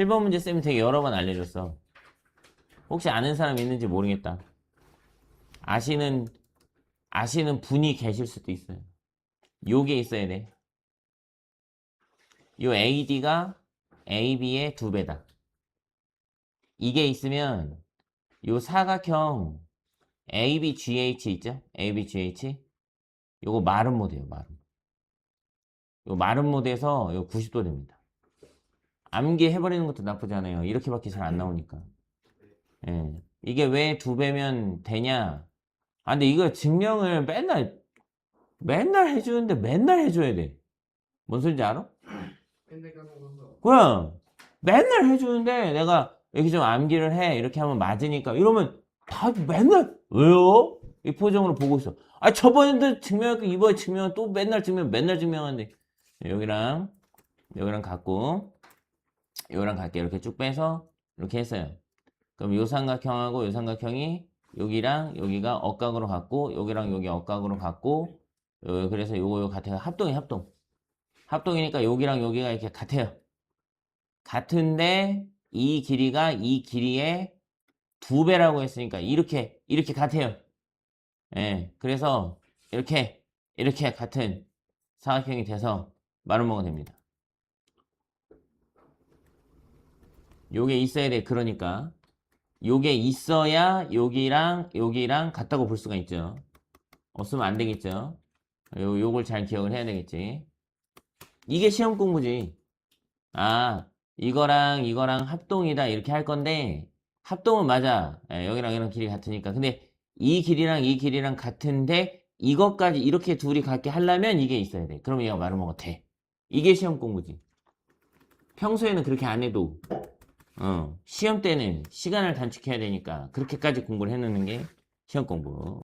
7번 문제 쌤이 되게 여러 번 알려줬어. 혹시 아는 사람 있는지 모르겠다. 아시는, 아시는 분이 계실 수도 있어요. 요게 있어야 돼. 요 AD가 AB의 두 배다. 이게 있으면 요 사각형 ABGH 있죠? ABGH. 요거 마른 모드예요, 마른. 요 마른 모드에서 요 90도 됩니다. 암기 해버리는 것도 나쁘지 않아요. 이렇게밖에 잘 안 나오니까. 예. 이게 왜 두 배면 되냐? 아, 근데 이거 증명을 맨날, 맨날 해주는데 맨날 해줘야 돼. 뭔 소리인지 알아? 그냥 맨날 해주는데 내가 이렇게 좀 암기를 해. 이렇게 하면 맞으니까. 이러면 다 맨날, 왜요? 이 표정으로 보고 있어. 아, 저번에도 증명했고, 이번에 증명, 또 맨날 증명, 맨날 증명하는데. 여기랑, 여기랑 갖고, 요랑 갈게. 이렇게 쭉 빼서, 이렇게 했어요. 그럼 요 삼각형하고 요 삼각형이 여기랑 여기가 억각으로 갖고, 여기랑 여기 억각으로 갖고, 요, 그래서 요거 요 같아요. 합동이 합동. 합동이니까 여기랑 여기가 이렇게 같아요. 같은데, 이 길이가 이 길이의 두 배라고 했으니까 이렇게, 이렇게 같아요. 예, 그래서 이렇게, 이렇게 같은 사각형이 돼서 먹으면 됩니다. 요게 있어야 돼. 그러니까. 요게 있어야 여기랑 여기랑 같다고 볼 수가 있죠. 없으면 안 되겠죠. 요, 요걸 잘 기억을 해야 되겠지. 이게 시험 공부지. 아, 이거랑 이거랑 합동이다. 이렇게 할 건데, 합동은 맞아. 예, 여기랑 여기랑 길이 같으니까. 근데 이 길이랑 이 길이랑 같은데, 이것까지 이렇게 둘이 같게 하려면 이게 있어야 돼. 그럼 얘가 말을 먹어 돼. 이게 시험 공부지. 평소에는 그렇게 안 해도, 어, 시험 때는 시간을 단축해야 되니까, 그렇게까지 공부를 해놓는 게 시험 공부.